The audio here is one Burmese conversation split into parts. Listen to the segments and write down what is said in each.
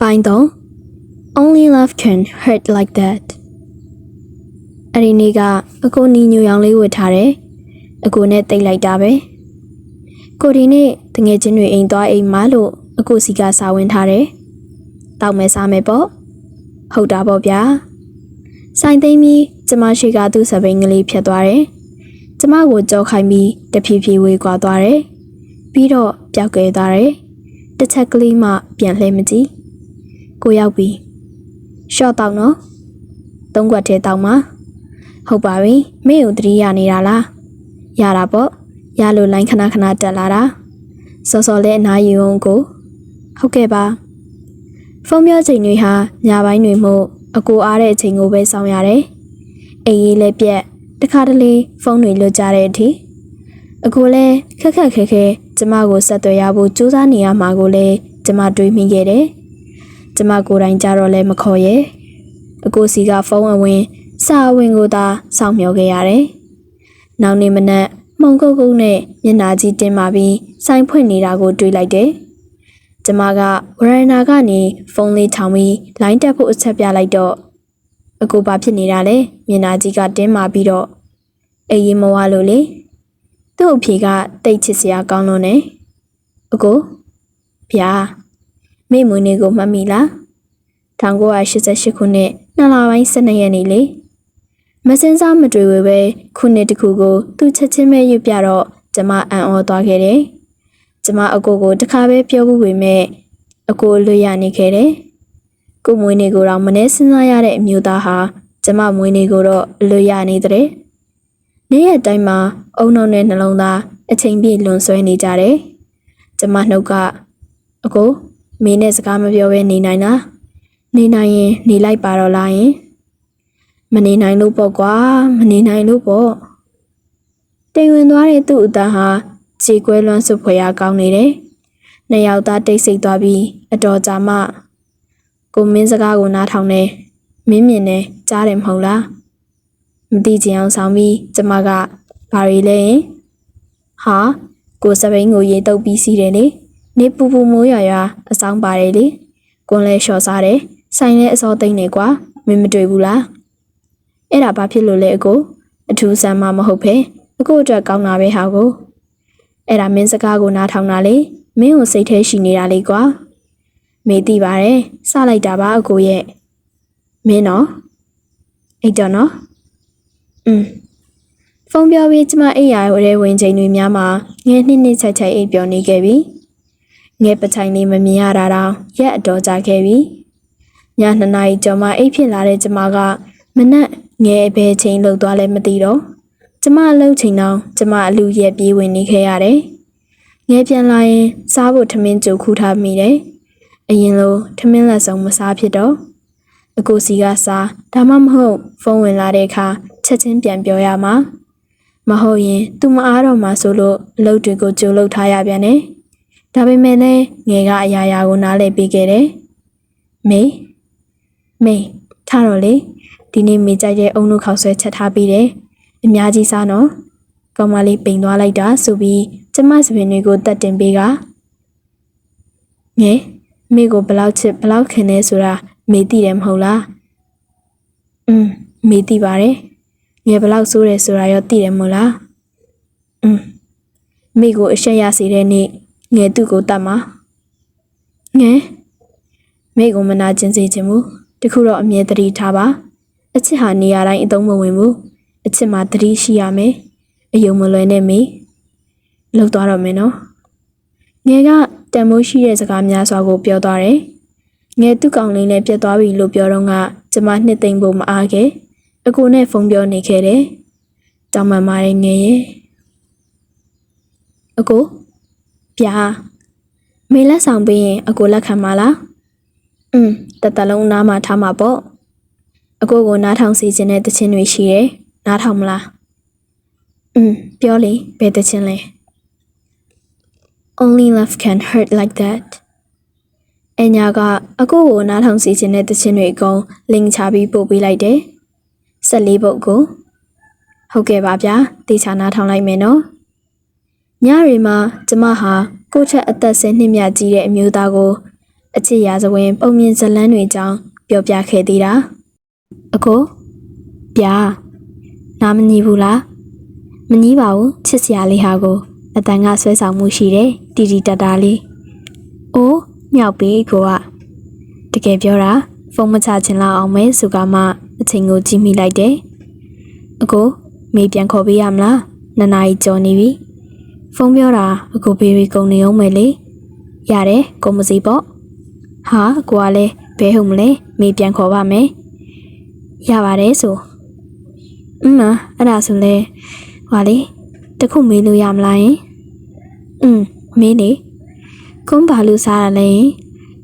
ပိုင်းတော့ Only love can hurt like that အဲ့ဒီနေ့ကအကိုနီညူရောင်လေးဝတ်ထားတယ်အကိုနဲ့တိတ်လိုက်တာပဲကိုဒီနေ့တငယ်ချင်းတွေအိမ်သွားအိမ်မလို့အကိုစီကစာဝင်ထားတယ်တောက်မဲစားမယ်ပေါ့ဟုတ်တာပေါ့ဗျာဆိုင်သိမ်းပြီးကျမရှိကသူ့စပိန်ကလေးဖြတ်သွားတယ်ကျမကိုကြောက်ခိုင်းပြီးတဖြည်းဖြည်းဝေးကွာသွားတယ်ပြီးတော့ပျောက်ကဲသွားတယ်တစ်ချက်ကလေးမှပြန်လှည့်မကြည့် ကိုရောက်ပြီရှော့တောက်နော်သုံးခွက်ထဲတောက်မှာဟုတ်ပါပြီမင်းကိုတတိရနေတာလားရတာပေါ့ရလို့လိုင်းခဏခဏတက်လာတာစောစောလေးအနားယူအောင်ကိုဟုတ်ကဲ့ပါဖုန်းပြောချိန်တွေဟာညပိုင်းတွေမို့အကိုအားတဲ့အချိန်ကိုပဲစောင့်ရတယ်အိမ်ကြီးလည်းပြက်တခါတလေဖုန်းတွေလွတ်ကြတဲ့အထိအကိုလည်းခက်ခက်ခဲခဲကျမကိုဆက်သွယ်ရဖို့ကြိုးစားနေရမှာကိုလည်းကျမတွေးမိခဲ့တယ် ကျမကိုယ်တိုင်ကြတော့လည်းမခေါ်ရဲအကိုစီကဖုန်းအဝင်စာအဝင်ကိုသာစောင့်မျှော်ခဲ့ရတယ်နောက်နေ့မနက်မှုံကုတ်ကုတ်နဲ့မျက်နှာကြီးတင်းမာပြီးစိုင်းဖွင့်နေတာကိုတွေးလိုက်တယ်ကျမကဝရန်နာကနေဖုန်းလေးထောင်ပြီးလိုင်းတက်ဖို့အချက်ပြလိုက်တော့အကိုဘာဖြစ်နေတာလဲမျက်နှာကြီးကတင်းမာပြီးတော့အေးရင်မဝလို့လေသူ့အဖေကတိတ်ချစ်စရာကောင်းလို့ ਨੇ အကိုဗျာ မိမွေနေကိုမှတ်မိလား1988ခုနှစ်နှစ်လပိုင်း12ရက်နေ့လေမစင်းစားမတွေ့ဝဲပဲခုနှစ်တခုကိုသူချက်ချင်းပဲရွတ်ပြတော့ကျမအံ့ဩသွားခဲ့တယ်ကျမအကိုကိုတခါပဲပြောဖို့ပေမဲ့အကိုလွတ်ရနေခဲ့တယ်ကိုမွေးနေကိုတော့မနှဲစဉ်းစားရတဲ့အမျိုးသားဟာကျမမွေးနေကိုတော့လွတ်ရနေတဲ့နေ့ရက်တိုင်းမှာအုံနှုံနဲ့နှလုံးသားအချိန်ပြည့်လွန်ဆွဲနေကြတယ်ကျမနှုတ်ကအကို မင်းနဲ့စကားမပြောဘဲနေနိုင်လားနေနိုင်ရင်နေလိုက်ပါတော့လားယင်မနေနိုင်လို့ပေါ့ကွာမနေနိုင်လို့ပေါ့တိမ်ဝင်သွားတဲ့သူ့အသားဟာခြေကွဲလွမ်းစွဖွယ်ရကောင်းနေတယ်နှစ်ယောက်သားတိတ်ဆိတ်သွားပြီးအတော်ကြာမှကိုမင်းစကားကိုနားထောင်နေမင်းမြင်နေကြားတယ်မဟုတ်လားမသိချင်အောင်ဆောင်ပြီးကျမကဘာရီလဲရင်ဟာကိုစပိန်ကိုရေတုပ်ပြီးစီးတယ်လေ နေပူပူမိုးရွာရွာအဆောင်ပါတယ်လေကွန်လဲလျှော်စားတယ်ဆိုင်လဲအစောသိမ့်နေကွာမင်းမတွေ့ဘူးလားအဲ့ဒါဘာဖြစ်လို့လဲအကိုအထူးဆန်းမမဟုတ်ဖ ೇನೆ အကိုအတွက်ကောင်းတာပဲဟာကိုအဲ့ဒါမင်းစကားကိုနားထောင်တာလေမင်းကိုစိတ်ထဲရှိနေတာလေကွာမေးသိပါတယ်စလိုက်တာပါအကိုရဲ့မင်းနော်အိတ်တော့နော်อืมဖုန်းပြောပြီးကျမအိမ်ရရဲ့ဝင်ချိန်တွေများမှာငယ်နှစ်နှစ်ချိုက်ချိုက်အိပ်ပျော်နေခဲ့ပြီ ငယ်ပချိုင်လေးမမြင်ရတာတော့ရက်အတော်ကြာခဲ့ပြီညနှစ်နာရီကျော်မှအိပ်ဖြစ်လာတဲ့ကျမကမနက်ငယ်ဘယ်ချိန်လောက်သွားလဲမသိတော့ကျမအလုပ်ချိန်တော့ကျမအလူရက်ပြေးဝင်နေခဲ့ရတယ်ငယ်ပြန်လာရင်စားဖို့ထမင်းကြိုခူးထားမိတယ်အရင်လိုထမင်းလက်စုံမစားဖြစ်တော့အကိုစီကစားဒါမှမဟုတ်ဖုန်းဝင်လာတဲ့အခါချက်ချင်းပြန်ပြောရမှာမဟုတ်ရင်သူမအားတော့မှဆိုလို့အလုပ်တွေကိုကြိုလုပ်ထားရပြန်တယ် ဒါပေမဲ့လည်းငယ်ကအရာရာကိုနားလည်ပေးခဲ့တယ်။မေမေထားတော့လေဒီနေ့မေကြိုက်တဲ့အုံလို့ခောက်ဆွဲချက်ထားပေးတယ်။အများကြီးစားနော်။ကောင်မလေးပိန်သွားလိုက်တာဆိုပြီးကျမစပင်တွေကိုတတ်တင်ပေးကငယ်မေကိုဘလောက်ချစ်ဘလောက်ခင်လဲဆိုတာမေသိတယ်မဟုတ်လား။အင်းမေသိပါတယ်။ငယ်ဘလောက်ဆိုးတယ်ဆိုတာရောသိတယ်မဟုတ်လား။အင်းမိကိုအရှက်ရစေတဲ့နေ့ ငယ်သူ့ကိုတတ်မှာငယ်မိကိုမနာကျင်စေခြင်းမူတခုတော့အမြဲတတိထားပါအချစ်ဟာနေရာတိုင်းအသုံးမဝင်ဘူးအချစ်မှာတတိရှိရမယ်အယုံမလွယ်နဲ့မေလောက်သွားတော့မယ်နော်ငယ်ကတန်မိုးရှိတဲ့စကားများစွာကိုပြောသွားတယ်ငယ်သူ့ကောင်လေးနဲ့ပြတ်သွားပြီလို့ပြောတော့ကကျမနှစ်သိမ့်ဖို့မအားခဲ့အကိုနဲ့ဖုန်းပြောနေခဲ့တယ်တောင်းပန်ပါတယ်ငယ်ရဲ့အကို ဗျာမေလက်ဆောင်ပေးရင်အကိုလက်ခံပါလားอืมတတလုံးနားမှာထားမှာပေါ့အကိုကိုနားထောင်စီခြင်းတဲ့တခြင်းတွေရှိတယ်နားထောင်မလားอืมပြောလေဘယ်တခြင်းလဲ Only love can hurt like that အညာကအကိုကိုနားထောင်စီခြင်းတဲ့တခြင်းတွေအကုန်လင်းချပြီးပို့ပေးလိုက်တယ်14ပုတ်ကိုဟုတ်ကဲ့ပါဗျာတေချာနားထောင်လိုက်မယ်နော် ညရီမှာကျမဟာကိုချက်အသက်ဆယ်နှစ်မြကြီးတဲ့အမျိုးသားကိုအချစ်ရာဇဝင်ပုံမြင်ဇတ်လန်းတွေအကြောင်းပြောပြခဲ့သေးတာအကိုပြာနားမညီဘူးလားမညီပါဘူးချစ်စရာလေးဟာကိုအတန်ကဆွဲဆောင်မှုရှိတယ်တီတီတတာလေးအိုးမြောက်ပြီကိုကတကယ်ပြောတာဖုန်းမချချင်လောက်အောင်မဲဆိုကမှအချိန်ကိုကြည့်မိလိုက်တယ်အကိုမေးပြန်ခေါ်ပေးရမလားနှစ်နာရီကျော်နေပြီ ဖုန်းပြောတာအကိုဘေးရီကုန်နေအောင်မယ်လေရတယ်ကိုမစီပေါ့ဟာအကိုကလည်းဘဲဟုတ်မလဲမေးပြန်ခေါ်ပါမယ်ရပါတယ်ဆိုအင်းမအဲ့ဒါဆိုလဲဟာလေတခုမေးလို့ရမလားယင်อืมမေးနေကုန်းဘာလို့စားရလဲယင်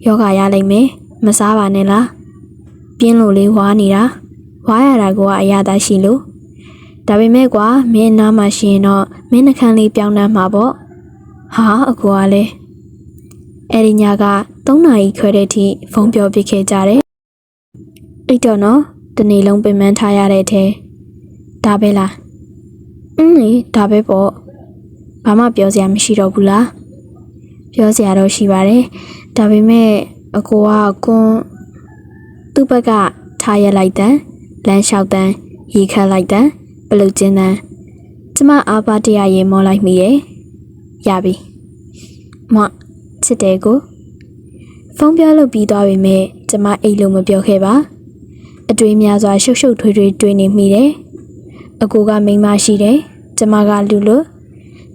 ယောဂရလိမ့်မယ်မစားပါနဲ့လားပြင်းလို့လေးဝါနေတာဝါရတာကအရာသာရှိလို့ ဒါပေမဲ့ကွာမင်းနားမှာရှိရင်တော့မင်းနှခမ်းလေးပြောင်းတမ်းမှာပေါ့ဟာအကူကလည်းအဲ့ဒီညက3နာရီခွဲတဲ့အထိဖုန်းပြောပြခဲ့ကြတယ်အဲ့တော့နော်တနေ့လုံးပင်ပန်းထားရတဲ့အထဲဒါပဲလားအင်းလေဒါပဲပေါ့ဘာမှပြောစရာမရှိတော့ဘူးလားပြောစရာတော့ရှိပါတယ်ဒါပေမဲ့အကိုကကွန်းသူ့ဘက်ကထားရလိုက်တဲ့လမ်းလျှောက်တန်းရေခတ်လိုက်တဲ့ ပလုတ်ကျင်းတန်းကျမအာပါတရားရေမောလိုက်မိရဲ့ရပြီမချစ်တယ်ကိုဖုန်းပြောလို့ပြီးသွားပြီမဲ့ကျမအိတ်လို့မပြောခဲ့ပါအတွေ့များစွာရှုပ်ရှုပ်ထွေးထွေးတွေ့နေမိတယ်အကိုကမိန်းမရှိတယ်ကျမကလူလို့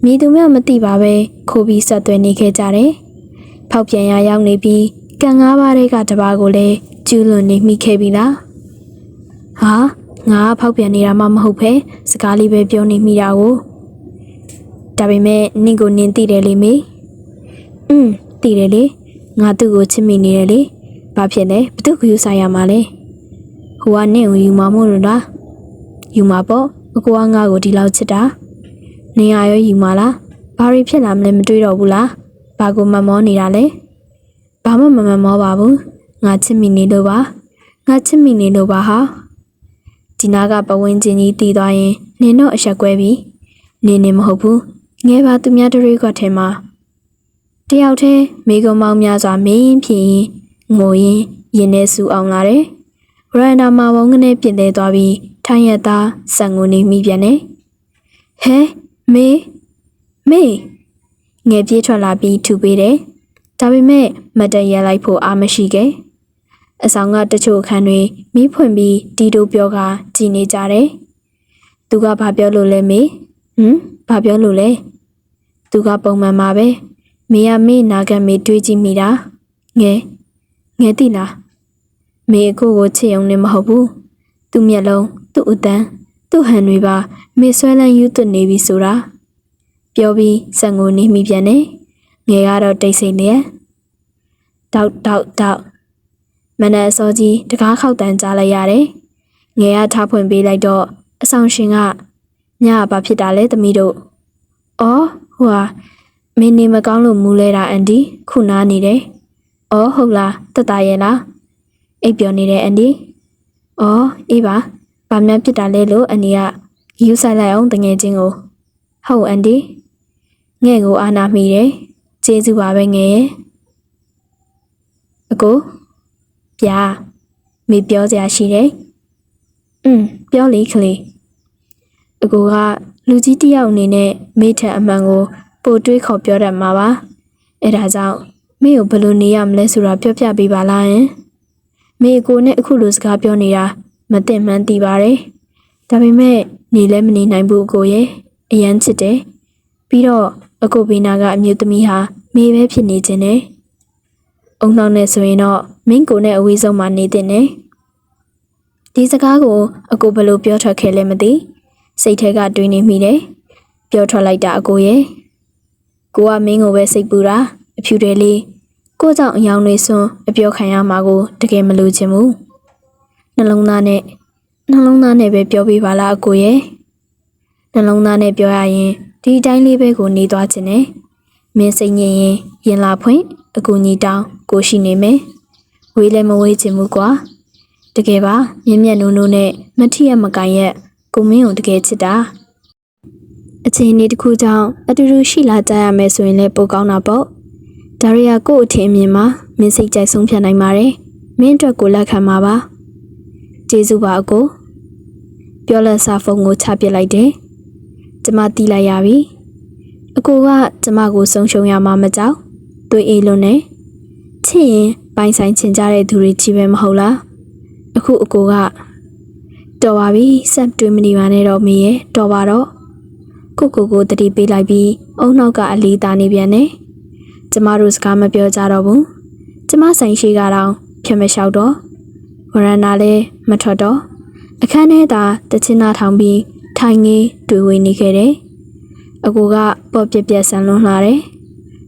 မိသူများမသိပါပဲခိုးပြီးဆက်သွယ်နေခဲ့ကြတယ်ဖောက်ပြန်ရရောက်နေပြီးကံငါးပါးတွေကတပါးကိုလည်းကျူးလွန်နေမိခဲ့ပြီလားဟာ ငါကဖောက်ပြန်နေတာမှမဟုတ်ပဲစကားလေးပဲပြောနေမိတာကိုဒါပေမဲ့နင့်ကိုနင်းသိတယ်လေမေอืมသိတယ်လေငါသူ့ကိုချစ်မိနေတယ်လေဘာဖြစ်လဲဘသူ့ကိုယူဆိုင်ရမှာလဲဟိုကနင့်ကိုယူမှာမို့လို့လားယူမှာပေါ့အကူကငါ့ကိုဒီလောက်ချစ်တာနေရရောယူမှာလားဘာတွေဖြစ်လာမလဲမတွေးတော့ဘူးလားဘာကိုမမောနေတာလဲဘာမှမမမောပါဘူးငါချစ်မိနေလို့ပါငါချစ်မိနေလို့ပါဟာ ဒီနာကပဝင်းချင်းကြီးတည်သွားရင်နင်တော့အဆက်ကွဲပြီနင်နေမဟုတ်ဘူးငယ်ပါသူများတွေကထဲမှာတယောက်တည်းမိကုံမောင်းများစွာမင်းရင်ဖြစ်ရင်ငိုရင်ရင်ထဲဆူအောင်လာတယ်ရန်နာမှာဝုန်းကနေပြင်သေးသွားပြီးထိုင်ရသားဆန်ငိုနေမိပြန်တယ်ဟဲမေမေငယ်ပြေးထွက်လာပြီးထူပေးတယ်ဒါပေမဲ့မတ်တရလိုက်ဖို့အားမရှိခဲ့ အဆောင်ကတချို့ခန်းတွေမိဖွင့်ပြီးတီတိုပြောကကြည်နေကြတယ်သူကဘာပြောလို့လဲမေဟမ်ဘာပြောလို့လဲသူကပုံမှန်ပါပဲမေရမေနာကမေတွေးကြည့်မိတာငယ်ငယ်တိလားမေအခုကိုချစ်ရုံနဲ့မဟုတ်ဘူးသူ့မျက်လုံးသူ့အတန်းသူ့ဟန်တွေပါမေဆွဲလန်းယူသွနေပြီဆိုတာပြောပြီးစံကိုနေမိပြန်တယ်ငယ်ကတော့တိတ်ဆိတ်နေတောက်တောက်တောက် မနက်အစောကြီးတကားခောက်တန်းကြားလိုက်ရတယ်ငယ်ကထားဖွင့်ပေးလိုက်တော့အဆောင်ရှင်ကညကဘာဖြစ်တာလဲသမီးတို့အော်ဟိုဟာမင်းနေမကောင်းလို့မူးလဲတာအန်ဒီခုနားနေတယ်။အော်ဟုတ်လားတက်တာရဲ့လား။အိပ်ပျော်နေတယ်အန်ဒီ။အော်အေးပါ။ဘာမှဖြစ်တာလဲလို့အန်ဒီကယူဆိုင်လိုက်အောင်တငယ်ချင်းကို။ဟုတ်အန်ဒီ။ငဲ့ကိုအာနာမိတယ်။ကျေးဇူးပါပဲငယ်ရဲ့။အကို ပြာမေပြောစရာရှိတယ်။อืมပြောလေခလေး။အကိုကလူကြီးတစ်ယောက်အနေနဲ့မိထက်အမှန်ကို ပိုတွေးခေါ်ပြောတတ်မှာပါအဲဒါကြောင့်မင်းကိုဘယ်လိုနေရမလဲဆိုတာပြောပြပေးပါလားယင်မင်းကိုနဲ့အခုလိုစကားပြောနေတာမသိမှန်းသိပါတယ်ဒါပေမဲ့နေလည်းမနေနိုင်ဘူးအကိုရဲ့အရန်ချစ်တယ်ပြီးတော့အကိုဘေးနာကအမျိုးသမီးဟာမေပဲဖြစ်နေခြင်းနဲ့ အုံနှောင်းနဲ့ဆိုရင်တော့မင်းကိုနဲ့အဝေးဆုံးမှာနေတဲ့နဲ့ဒီစကားကိုအကိုဘယ်လိုပြောထွက်ခဲ့လဲမသိစိတ်ထဲကတွေးနေမိတယ်ပြောထွက်လိုက်တာအကိုရဲ့ကိုကမင်းကိုပဲစိတ်ပူတာအဖြူတွေလေးကိုကြောင့်အယောင်တွေစွန်းအပြောခံရမှာကိုတကယ်မလိုချင်ဘူးနှလုံးသားနဲ့နှလုံးသားနဲ့ပဲပြောပြပါလားအကိုရဲ့နှလုံးသားနဲ့ပြောရရင်ဒီအတိုင်းလေးပဲကိုနေသွားခြင်းနဲ့မင်းစိတ်ညစ်ရင်ရင်လာဖွင့်အကူညီတောင်း ကိုရှိနေမယ်ဝေးလည်းမဝေးချင်ဘူးကွာတကယ်ပါမြင့်မြတ်နုံနုံနဲ့မထီရမကန်ရက်ကိုမင်းကိုတကယ်ချစ်တာအခြေအနေတစ်ခုကြောင့်အတူတူရှိလာကြရမယ်ဆိုရင်လည်းပိုကောင်းတာပေါ့ဒါရီယာကို့အထင်အမြင်မှာမင်းစိတ်ကြိုက်ဆုံးဖြတ်နိုင်ပါတယ်မင်းအတွက်ကိုလက်ခံပါပါကျေးဇူးပါအကိုပြောလက်စာဖုန်းကိုချပစ်လိုက်တယ်ကျမတီးလိုက်ရပြီအကိုကကျမကိုဆုံးရှုံးရမှာမကြောက်သွေးအေးလွန်းနေ ချစ်ရင်ပိုင်ဆိုင်ချင်ကြတဲ့သူတွေကြီးပဲမဟုတ်လားအခုအကိုကတော်ပါပြီဆက်တွေးမနေပါနဲ့တော့မေရဲ့တော်ပါတော့ကိုကိုကိုတတိပေးလိုက်ပြီးအုံနောက်ကအလေးသားနေပြန်တယ်ကျမတို့စကားမပြောကြတော့ဘူးကျမဆိုင်ရှိကတော့ဖြတ်မလျှောက်တော့ဝရန်နာလည်းမထွက်တော့အခန်းထဲသာတချင်းနာထောင်ပြီးထိုင်ငေးတွေ့ဝေနေခဲ့တယ်အကိုကပေါ့ပြက်ပြက်ဆန်လွန်းလာတယ်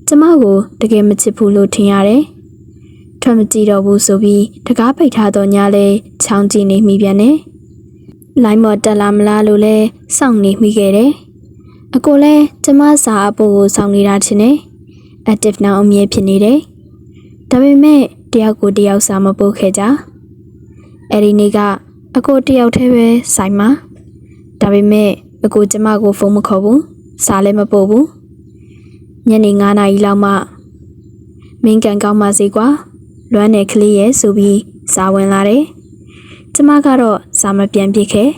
ကျမကိုတကယ်မချစ်ဘူးလို့ထင်ရတယ် ထွက်မကြည့်တော့ဘူးဆိုပြီးတကားပိတ်ထားတော့ညလဲချောင်းကြည့်နေမိပြန်တယ်လိုင်းမော်တက်လာမလားလို့လဲစောင့်နေမိခဲ့တယ်အကိုလဲကျမစာအပိုးကိုစောင့်နေတာချင်းနေ active now အမြဲဖြစ်နေတယ်။ဒါပေမဲ့တယောက်ကိုတယောက်စာမပို့ခဲ့ကြ။အဲ့ဒီနေ့ကအကိုတယောက်တည်းပဲဆိုင်မှာဒါပေမဲ့အကိုကျမကိုဖုန်းမခေါ်ဘူး။စာလည်းမပို့ဘူး။ညနေ9နာရီလောက်မှမင်းကန်ကောင်းပါစေကွာ။ လွမ်းနယ်ကလေးရဲ့ဆိုပြီးစာဝင်လာတယ်။ကျမကတော့စာမပြန်ပြစ်ခဲ့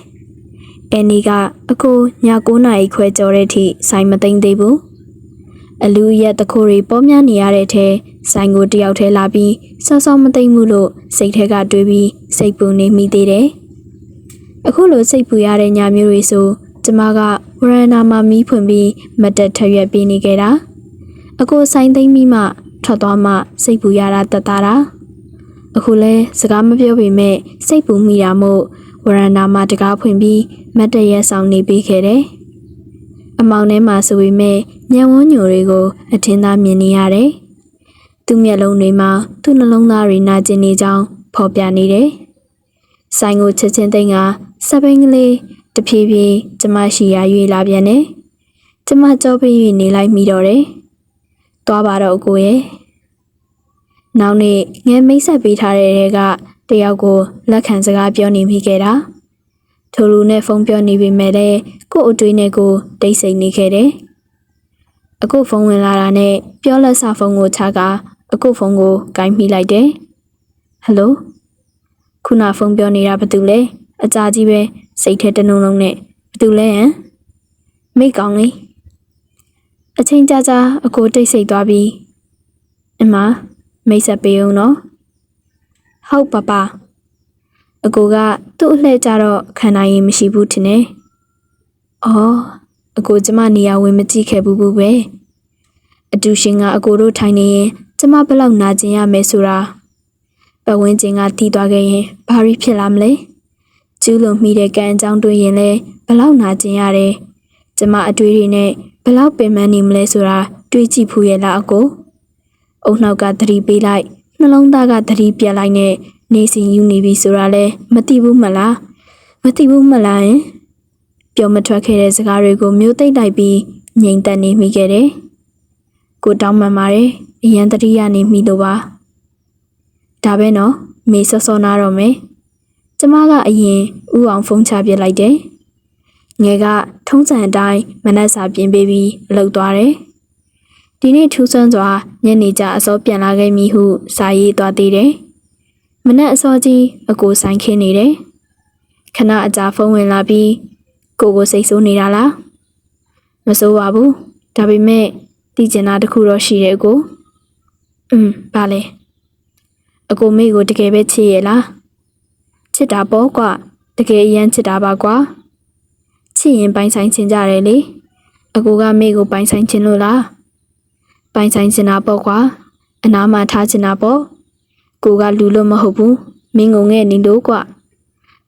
။အဲ့ဒီကအကိုည9နာရီခွဲကျော်တဲ့အထိဆိုင်မသိမ့်သေးဘူး။အလူရက်တခိုးတွေပေါ်များနေရတဲ့ထဲဆိုင်ကိုတယောက်ထဲလာပြီးစောစောမသိမ့်မှုလို့စိတ်ထဲကတွေးပြီးစိတ်ပူနေမိသေးတယ်။အခုလိုစိတ်ပူရတဲ့ညမျိုးတွေဆိုကျမကဝရဏာမှာမီးဖွင့်ပြီးမတ်တက်ထရွက်ပေးနေခဲ့တာ။အခုဆိုင်သိမ့်ပြီးမှ ထွက်သွားမှစိတ်ပူရတာတက်တာတာ။အခုလဲစကားမပြောပေမဲ့စိတ်ပူမိတာမို့ဝရဏာမှာတကားဖွင့်ပြီးမတ်တက်ရက်ဆောင်နေပေးခဲ့တယ်။အမောင်ထဲမှာဆိုပေမဲ့ညံဝန်းညိုတွေကိုအထင်သာမြင်နေရတယ်။သူ့မျက်လုံးတွေမှာသူ့နှလုံးသားတွေနာကျင်နေကြောင်းဖော်ပြနေတယ်။ဆိုင်ကိုချက်ချင်းသိမ်းကစပိန်ကလေးတဖြည်းဖြည်းကျမရှိရာရွေလာပြန်တယ်။ကျမကြောပေး၍နေလိုက်မိတော့တယ်။ သွားပါတော့အကိုရဲ့။နောက်နေ့ငယ်မိတ်ဆက်ပေးထားတဲ့တဲကတယောက်ကိုလက်ခံစကားပြောနေမိခဲ့တာ။ထိုလူနဲ့ဖုန်းပြောနေပေမဲ့လည်းကို့အတွေ့နဲ့ကိုတိတ်ဆိတ်နေခဲ့တယ်။အခုဖုန်းဝင်လာတာနဲ့ပြောလက်စာဖုန်းကိုချကာအခုဖုန်းကိုကင်မိလိုက်တယ်။ဟယ်လိုခုနဖုန်းပြောနေတာဘာတူလဲအကြာကြီးပဲစိတ်ထဲတနုံလုံးနဲ့ဘာတူလဲဟမ်မိတ်ကောင်းလေး အချင်းကြာကြာအကိုတိတ်ဆိတ်သွားပြီအမမိတ်ဆက်ပေးအောင်နော်ဟုတ်ပါပါအကိုကသူ့အလှည့်ကြတော့ခံနိုင်ရင်မရှိဘူးထင်တယ်။အော်အကိုကျမနေရာဝင်မကြည့်ခဲ့ဘူးဘူးပဲ။အတူရှင်ကအကိုတို့ထိုင်နေရင်ကျမဘယ်လောက်နာကျင်ရမယ်ဆိုတာပတ်ဝန်းကျင်ကတီးသွားခဲ့ရင်ဘာရီဖြစ်လာမလဲ။ကျူးလွန်မိတဲ့ကံအကြောင်းတွေးရင်လည်းဘယ်လောက်နာကျင်ရတယ်။ကျမအတွေ့တွေနဲ့ ဘယ်လောက်ပင်ပန်းနေမလဲဆိုတာတွေးကြည့်ဖူးရဲ့လားအကို။အုံနောက်ကသတိပေးလိုက်နှလုံးသားကသတိပြတ်လိုက်နဲ့နေစီယူနေပြီဆိုတာလဲမသိဘူးမလားမသိဘူးမလားယင်ပြောမထွက်ခဲ့တဲ့စကားတွေကိုမျိုးသိမ့်လိုက်ပြီးငြိမ်သက်နေမိခဲ့တယ်ကိုတောင်းပန်ပါတယ်အရန်တတိယနေမိလို့ပါဒါပဲနော်မေစောစောနာတော့မယ်ကျမကအရင်ဥအောင်ဖုန်းချပြလိုက်တယ် ငယ်ကထုံးစံအတိုင်းမနက်စာပြင်ပေးပြီးလှုပ်သွားတယ်ဒီနေ့ထူးဆန်းစွာညနေကျအစောပြန်လာခဲ့ပြီဟုစာရေးသွားသေးတယ်မနက်အစောကြီးအကိုဆိုင်ခင်းနေတယ်ခဏအကြာဖုန်းဝင်လာပြီးကိုကိုစိတ်ဆိုးနေတာလားမဆိုးပါဘူးဒါပေမဲ့တည်ကျင်တာတစ်ခုတော့ရှိတယ်အကိုอืมပါလေအကိုမေကိုတကယ်ပဲချစ်ရဲ့လားချစ်တာပေါ့ကွာတကယ်အရန်ချစ်တာပါကွာ ချစ်ရင်ပိုင်ဆိုင်ချင်ကြတယ်လေအကိုကမေကိုပိုင်ဆိုင်ချင်လို့လားပိုင်ဆိုင်ချင်တာပေါ့ကွာအနားမှာထားချင်တာပေါ့ကိုကလူလို့မဟုတ်ဘူးမင်းငုံငဲ့နေလို့ကွာ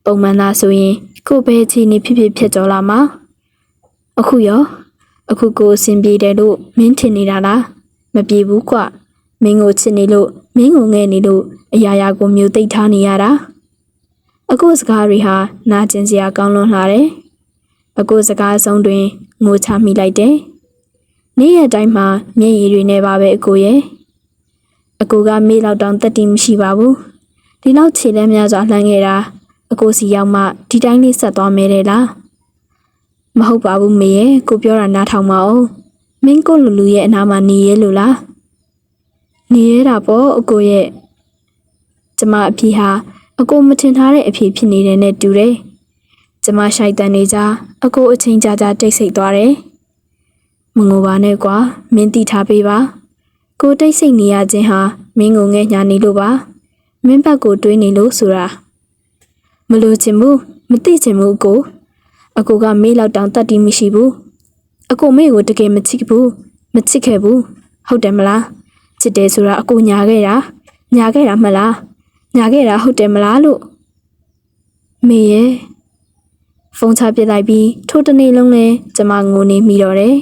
ပုံမှန်သားဆိုရင်ကိုပဲချီနေဖြစ်ဖြစ်ဖြစ်ကြော်လာမှာအခုရောအခုကိုအဆင်ပြေတယ်လို့မင်းထင်နေတာလားမပြေဘူးကွမင်းကိုချစ်နေလို့မင်းကိုငဲ့နေလို့အရာရာကိုမျိုးသိပ်ထားနေရတာအခုစကားတွေဟာနာကျင်စရာကောင်းလွန်းလာတယ် အခုစကားဆုံးတွင်ငိုချမိလိုက်တယ်နေ့ရက်တိုင်းမှာမျက်ရည်တွေနဲ့ပါပဲအကိုရဲ့အကိုကမေးလောက်တောင်တက်တီမရှိပါဘူးဒီလောက်ခြေလဲများစွာလှမ်းခဲ့တာအကိုစီရောက်မှဒီတိုင်းလေးဆက်သွားမယ်လေလားမဟုတ်ပါဘူးမေရဲ့ကိုပြောတာနားထောင်ပါဦးမင်းကိုလူလူရဲ့အနာမှာနေရဲလို့လားနေရတာပေါ့အကိုရဲ့ကျမအဖေဟာအကိုမထင်ထားတဲ့အဖေဖြစ်နေတဲ့နဲ့တူတယ် ကျမရှိုက်တန်နေကြအကိုအချင်းကြာကြာတိတ်ဆိတ်သွားတယ်မငိုပါနဲ့ကွာမင်းတိထားပေးပါကိုတိတ်ဆိတ်နေရခြင်းဟာမင်းကိုငဲ့ညာနေလို့ပါမင်းဘက်ကိုတွေးနေလို့ဆိုတာမလို့ချင်ဘူးမသိချင်ဘူးအကိုအကိုကမေးလောက်တောင်တတ်တီးမရှိဘူးအကိုမေးကိုတကယ်မချစ်ဘူးမချစ်ခဲ့ဘူးဟုတ်တယ်မလားချစ်တယ်ဆိုတာအကိုညာခဲ့တာညာခဲ့တာမလားညာခဲ့တာဟုတ်တယ်မလားလို့မေရဲ့ ဖုန်းချပစ်လိုက်ပြီးထိုတနေ့လုံးလဲကျမငိုနေမိတော့တယ်